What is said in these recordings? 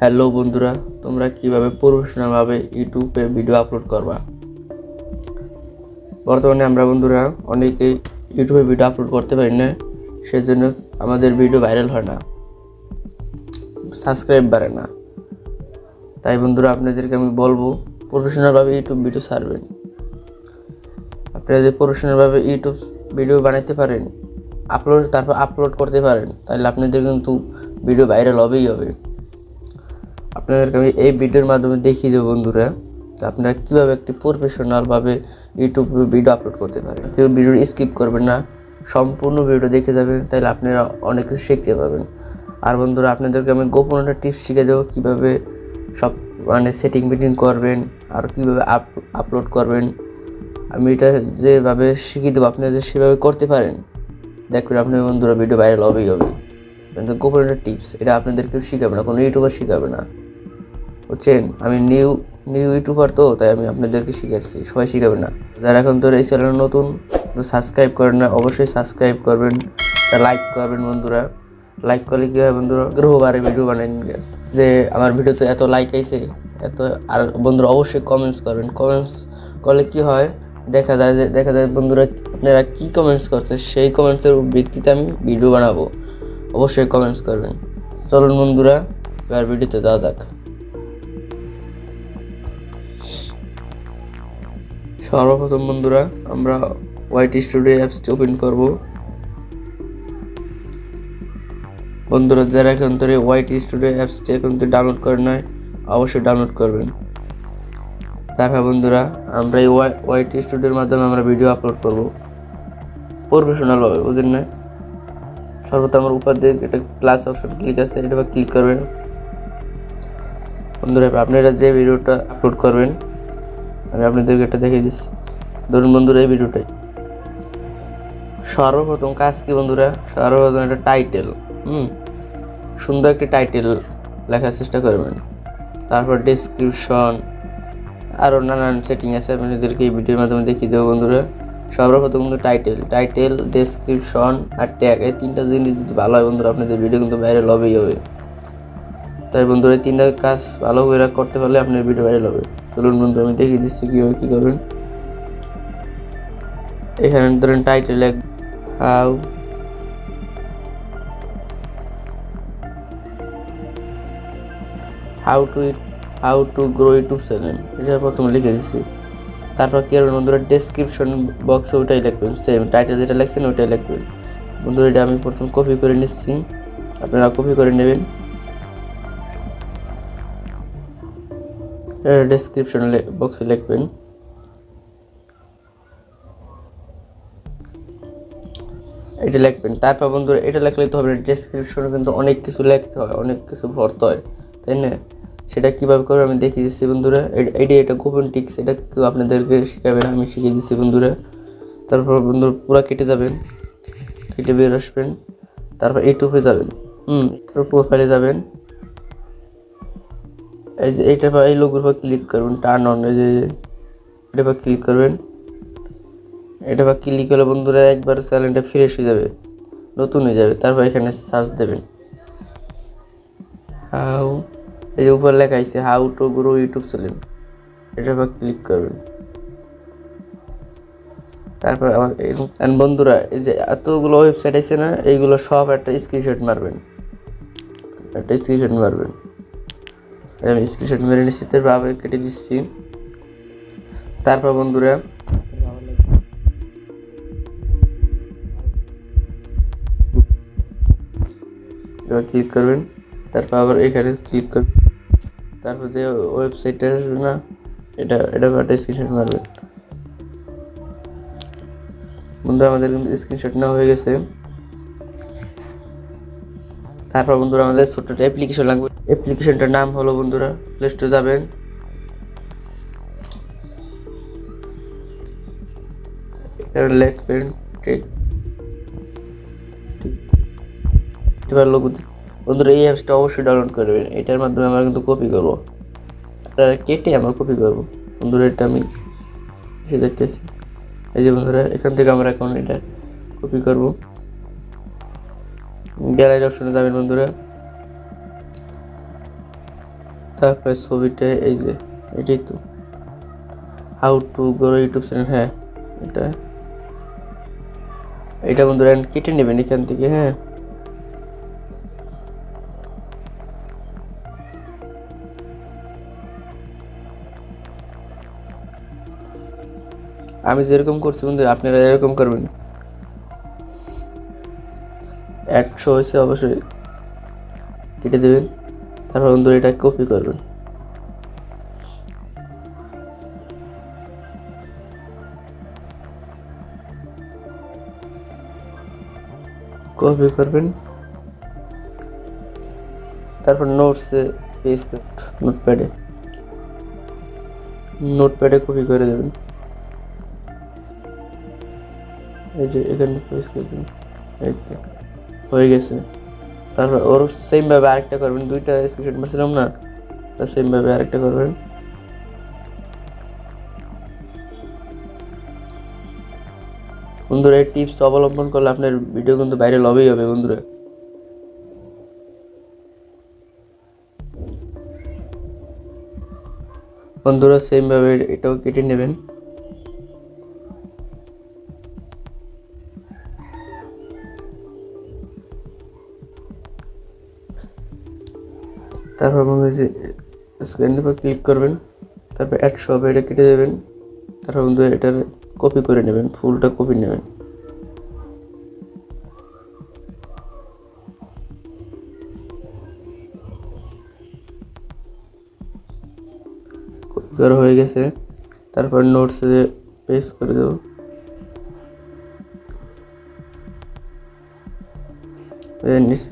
Hello বন্ধুরা, তোমরা কীভাবে প্রফেশনালভাবে ইউটিউবে ভিডিও আপলোড করবা? বর্তমানে আমরা বন্ধুরা অনেকেই ইউটিউবে ভিডিও আপলোড করতে পারি না, সেজন্য আমাদের ভিডিও ভাইরাল হয় না সাবস্ক্রাইব বাড়ে না। তাই বন্ধুরা, আপনাদেরকে আমি বলব প্রফেশনালভাবে ইউটিউব ভিডিও ছাড়বেন। আপনারা যে প্রফেশনালভাবে ইউটিউব ভিডিও বানাতে পারেন আপলোড তারপর আপলোড করতে পারেন তাহলে আপনাদের কিন্তু ভিডিও ভাইরাল হবেই হবে। আপনাদেরকে আমি এই ভিডিওর মাধ্যমে দেখিয়ে দেবো বন্ধুরা, যে আপনারা কীভাবে একটি প্রফেশনালভাবে ইউটিউবে ভিডিও আপলোড করতে পারেন। কেউ ভিডিও স্কিপ করবেন না, সম্পূর্ণ ভিডিও দেখে যাবেন তাহলে আপনারা অনেক কিছু শিখতে পারবেন। আর বন্ধুরা, আপনাদেরকে আমি গোপন একটা টিপস শিখে দেবো, কীভাবে সব মানে সেটিং মিটিং করবেন, আর কীভাবে আপ আপলোড করবেন। আমি এটা যেভাবে শিখিয়ে দেবো, আপনারা যে সেভাবে করতে পারেন, দেখবেন আপনার বন্ধুরা ভিডিও ভাইরাল হবেই হবে। গোপন একটা টিপস এটা আপনাদেরকেও শিখাবে না, কোনো ইউটিউবার শিখাবে না। বুঝছেন আমি নিউ নিউ ইউটিউবার তো, তাই আমি আপনাদেরকে শিখাচ্ছি সবাই শিখাবে না। যারা এখন তোর এই চ্যানেল নতুন সাবস্ক্রাইব করেন না, অবশ্যই সাবস্ক্রাইব করবেন। লাইক করবেন বন্ধুরা। লাইক করলে কী হয় বন্ধুরা? গ্রহবারে ভিডিও বানাই যে আমার ভিডিওতে এত লাইক আইছে, এত আর বন্ধুরা অবশ্যই কমেন্টস করবেন। কমেন্টস করলে কি হয়? দেখা যায় যে, দেখা যায় বন্ধুরা, আপনারা কী কমেন্টস করছে, সেই কমেন্টসের ভিত্তিতে আমি ভিডিও বানাবো। অবশ্যই কমেন্টস করবেন। চলুন বন্ধুরা, এবার ভিডিওতে যাওয়া যাক। সর্বপ্রথম বন্ধুরা, আমরা হোয়াইট স্টুডিও অ্যাপসটি ওপেন করব। বন্ধুরা, যারা এখন ধরে হোয়াইট স্টুডিও অ্যাপসটি এখন তো ডাউনলোড করে নয় অবশ্যই ডাউনলোড করবেন। তারপর বন্ধুরা, আমরা এই হোয়াইট স্টুডিওর মাধ্যমে আমরা ভিডিও আপলোড করব। প্রফেশনালভাবে বুঝলেন না সর্বপ্রথম আমার উপর দিয়ে একটা প্লাস অপশন ক্লিক আছে, এটা ক্লিক করবেন। বন্ধুরা আপনারা যে ভিডিওটা আপলোড করবেন আমি আপনাদেরকে এটা দেখিয়ে দিচ্ছি। ধরুন বন্ধুরা, এই ভিডিওটাই। সর্বপ্রথম কাজ কি বন্ধুরা? সর্বপ্রথম একটা টাইটেল হুম? সুন্দর একটি টাইটেল লেখার চেষ্টা করবেন। তারপর ডেসক্রিপশন আরও নানান সেটিং আছে। আপনাদেরকে এই ভিডিওর মাধ্যমে দেখিয়ে দেবো বন্ধুরা। সর্বপ্রথম কিন্তু টাইটেল টাইটেল ডেসক্রিপশন আর ট্যাগ এই তিনটা জিনিস যদি ভালো হয় বন্ধুরা, আপনাদের ভিডিও কিন্তু ভাইরাল হবেই। হবে তাই বন্ধুরা, এই তিনটা কাজ ভালো করে করতে পারলে আপনার ভিডিও ভাইরাল হবে। চলুন বন্ধু, আমি দেখিয়ে দিচ্ছি কীভাবে কী করবেন এখানে ধরেন টাইটেল এক how how to it how to grow YouTube channel এটা প্রথমে লিখে দিচ্ছি। তারপর কি করবেন বন্ধুরা ডেসক্রিপশন বক্সে ওটাই লিখবেন সেম টাইটেল যেটা লিখছেন ওটাই লিখবেন। বন্ধুরা, এটা আমি প্রথম কপি করে নিচ্ছি। আপনারা কপি করে নেবেন। ডেসক্রিপশন বক্সে লিখবেন। এটা লিখবেন। তারপর বন্ধুরা, এটা লিখলে তো হবে ডেসক্রিপশনে কিন্তু অনেক কিছু লিখতে হয়, অনেক কিছু ভরতে হয়, তাই না? সেটা কীভাবে করে আমি দেখিয়ে দিচ্ছি বন্ধুরা। এটি এটা গোপন টিক্স, এটা কেউ আপনাদেরকে শেখাবে না, আমি শিখিয়ে দিচ্ছি বন্ধুরা। তারপর বন্ধুরা, পুরো কেটে যাবেন, কেটে বের আসবেন, তারপর ইউটিউবে যাবেন। হুম, তারপর প্রোফাইলে যাবেন। এই যে এইটার পর এই লোকের পর ক্লিক করবেন টার্ন অন এই যে এটা পর ক্লিক করবেন। এটা বা ক্লিক করলে বন্ধুরা একবার চ্যানেলটা ফ্রেশ হয়ে যাবে, নতুন হয়ে যাবে। তারপর এখানে সার্চ দেবেন। হাউ এই যে উপর লেখা আছে how to grow YouTube channel এটা পর ক্লিক করবেন। তারপর আবার এন্ড বন্ধুরা, এই যে এতগুলো ওয়েবসাইট আছে না, এইগুলো সব একটা স্ক্রিনশট মারবেন। একটা স্ক্রিনশট মারবেন। আমি স্ক্রিনশট মেরে নিচ্ছি তারপর আবার কেটে দিচ্ছি তারপর বন্ধুরা, এবার ক্লিক করবেন, তারপর আবার এখানে ক্লিক করবেন তারপর যে ওয়েবসাইটটা আসবে না, এটা এটা একটা স্ক্রিনশট মারবেন বন্ধু আমাদের কিন্তু স্ক্রিনশট নেওয়া হয়ে গেছে। তারপর বন্ধুরা, আমাদের ছোট্ট অ্যাপ্লিকেশন লাগবে। অ্যাপ্লিকেশনটার নাম হলো বন্ধুরা প্লে স্টোরে যাবেন। লিখবেন ঠিক বন্ধুরা, এই অ্যাপসটা অবশ্যই ডাউনলোড করবেন এটার মাধ্যমে আমরা কিন্তু কপি করব। কেটে আমরা কপি করব। বন্ধুরা, এটা আমি এসে দেখতেছি। এই যে বন্ধুরা, এখান থেকে আমরা এখন এটা কপি করব। গ্যালারি অপশনে যাবেন বন্ধুরা। তারপরে ছবিটা, এই যে, এটাই তো। How to grow YouTube channel হ্যাঁ এটা। এটা বন্ধুরা, কেটে নেবেন এখান থেকে হ্যাঁ। আমি যেরকম করছি বন্ধু আপনারা এরকম করবেন। একশো হয়েছে অবশ্যই। কেটে দেবেন। তারপর বন্ধু এটা কপি করবেন। কপি করবেন। তারপর নোটসে পেস্ট নোটপ্যাডে। নোটপ্যাডে কপি করে দেবেন। এই যে এখানে পেস্ট করে দেবেন। এই তো, হয়ে গেছে। তারপর ওর সেমভাবে আরেকটা করবেন, দুইটা স্ক্রিনশট মারছিলাম না, তা সেমভাবে আরেকটা করবেন। বন্ধুরা, এই টিপস অবলম্বন করলে আপনার ভিডিও কিন্তু বাইরে লবেই হবে, বন্ধুরা। বন্ধুরা সেমভাবে এটাও কেটে নেবেন। তারপর বন্ধু যে স্ক্রিনের উপর ক্লিক করবেন, তারপর অ্যাড সব এটা কেটে দেবেন, তারপর বন্ধু এটার কপি করে নেবেন ফুলটা কপি নেবেন। কপি করা হয়ে গেছে, তারপর নোটসে পেস্ট করে দেবো। নিচে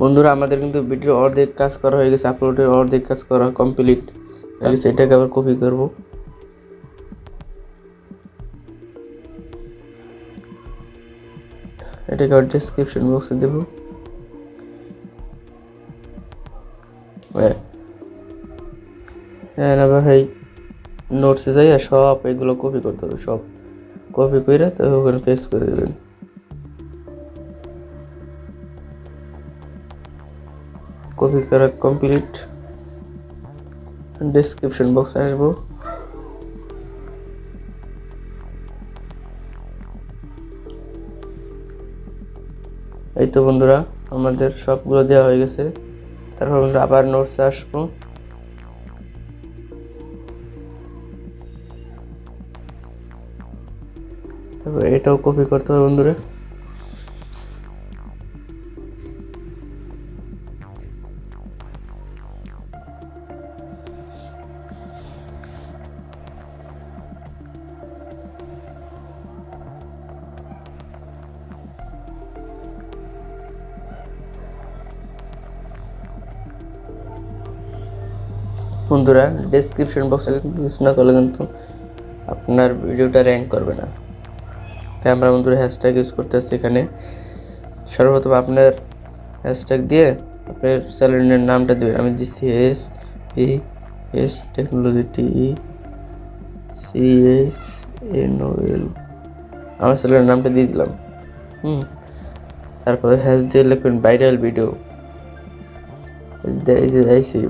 বন্ধুরা আমাদের কিন্তু ভিডিও অর্ধেক কাজ করা হয়ে গেছে আপলোডের অর্ধেক কাজ করা কমপ্লিট তাহলে সেটাকে আবার কপি করব। এটাকে আবার ডিসক্রিপশন বক্সে দেব। হ্যাঁ। আবার এই নোটসে যাই আর সব এগুলো কপি করতে হবে সব কপি করে তো ওখানে পেস্ট করে দেবেন। কপি করা কমপ্লিট ডেসক্রিপশন বক্স আসব। এই তো বন্ধুরা, আমাদের সবগুলো দেওয়া হয়ে গেছে। তারপর আমরা আবার নোটসে আসব। তারপর এটাও কপি করতে হবে বন্ধুরা। বন্ধুরা ডেসক্রিপশন বক্সে ইউজ না করলে কিন্তু আপনার ভিডিওটা র্যাঙ্ক করবে না। তাই আমরা বন্ধুরা হ্যাশট্যাগ ইউজ করতেছি এখানে। সর্বপ্রথম আপনার হ্যাশট্যাগ দিয়ে আপনার চ্যানেলের নামটা দেবেন। আমি দিচ্ছি S E S technology T C S N O L আমার চ্যানেলের নামটা দিয়ে দিলাম। হুম। তারপরে হ্যাশ দিয়ে লিখবেন ভাইরাল ভিডিও এই যে আইসি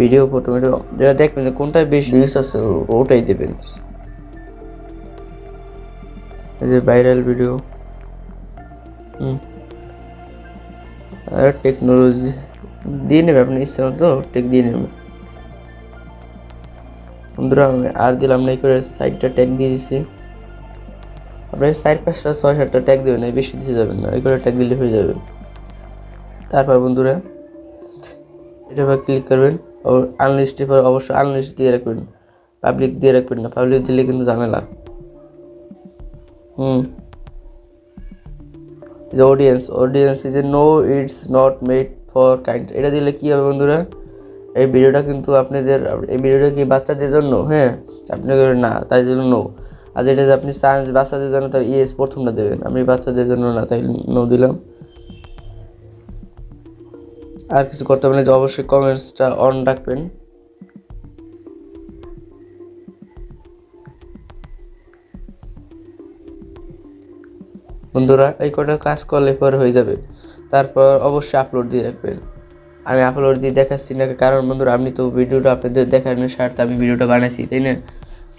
ভিডিও প্রথমে যেটা দেখবেন যে কোনটায় বেশি ভিউজ আছে ওটাই দেবেন। এই যে ভাইরাল ভিডিও হুম। আর টেকনোলজি দিয়ে নেবে আপনি ইচ্ছা মতো টেক দিয়ে নেবে। বন্ধুরা আমি আর দিলাম না করে সাইডটা ট্যাগ দিয়ে দিছি। আপনি চার পাঁচটা ছয় সাতটা ট্যাগ দেবেন এই বেশি দিতে যাবেন না এই করে ট্যাগ দিলে হয়ে যাবে। তারপর বন্ধুরা এটা আবার ক্লিক করবেন। ও আনলিস্টে পর অবশ্যই আনলিস্ট দিয়ে রাখবেন। পাবলিক দিয়ে রাখবেন না। পাবলিক দিলে কিন্তু ঝামেলা। হুম। যে audience audience is a no it's not made for kind এটা দিলে কী হবে বন্ধুরা? এই ভিডিওটা কিন্তু আপনাদের, এই ভিডিওটা কি বাচ্চাদের জন্য? হ্যাঁ আপনাদের না, তাই জন্য নো আর যেটা আপনি যে বাচ্চাদের জন্য তার ইয়েস প্রথমটা দেবেন। আমি বাচ্চাদের জন্য না, তাই নো দিলাম। আর কিছু করতে পারলে যে অবশ্যই কমেন্টসটা অন রাখবেন। বন্ধুরা, এই কটা কাজ করলে পরে হয়ে যাবে। তারপর অবশ্যই আপলোড দিয়ে রাখবেন। আমি আপলোড দিয়ে দেখাচ্ছি না, কারণ বন্ধুরা, আপনি তো ভিডিওটা আপনাদের দেখানোর স্বার্থে আমি ভিডিওটা বানাইছি, তাই না?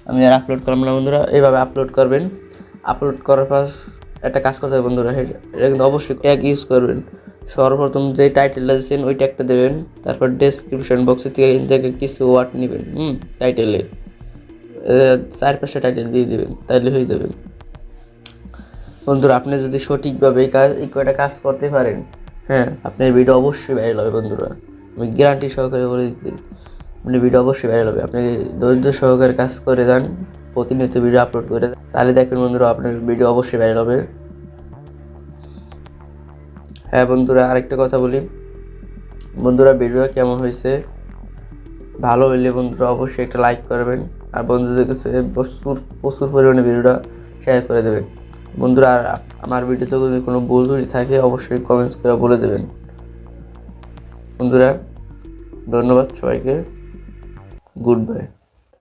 আমি আর আপলোড করলাম না বন্ধুরা এইভাবে আপলোড করবেন। আপলোড করার পর একটা কাজ করতে হবে বন্ধুরা, এটা কিন্তু অবশ্যই ট্যাগ ইউজ করবেন। সর্বপ্রথম যে টাইটেলটা দিচ্ছেন ওইটা একটা দেবেন। তারপর ডেসক্রিপশন বক্সে থেকে থেকে কিছু ওয়ার্ড নেবেন, হুম টাইটেলে চার পাঁচটা টাইটেল দিয়ে দেবেন, তাহলে হয়ে যাবে। বন্ধুরা, আপনি যদি সঠিকভাবে এই কাজ এই কয়টা কাজ করতে পারেন হ্যাঁ আপনার ভিডিও অবশ্যই ভাইরাল হবে, বন্ধুরা। আমি গ্যারান্টি সহকারে বলে দিচ্ছি, আপনার ভিডিও অবশ্যই ভাইরাল হবে। আপনি ধৈর্য সহকারে কাজ করে যান, প্রতিনিয়ত ভিডিও আপলোড করে তাহলে দেখবেন, বন্ধুরা, আপনার ভিডিও অবশ্যই ভাইরাল হবে। হ্যাঁ বন্ধুরা, আরেকটা কথা বলি। বন্ধুরা ভিডিও কেমন হয়েছে? ভালো হইলে বন্ধুরা অবশ্যই একটা লাইক করবেন। আর বন্ধুদের কাছে প্রচুর প্রচুর পরিমাণে ভিডিওটা শেয়ার করে দেবেন। বন্ধুরা, আর আমার ভিডিওতে যদি কোনো ভুল থাকে, অবশ্যই কমেন্টস করে বলে দেবেন। বন্ধুরা, ধন্যবাদ সবাইকে। Good bye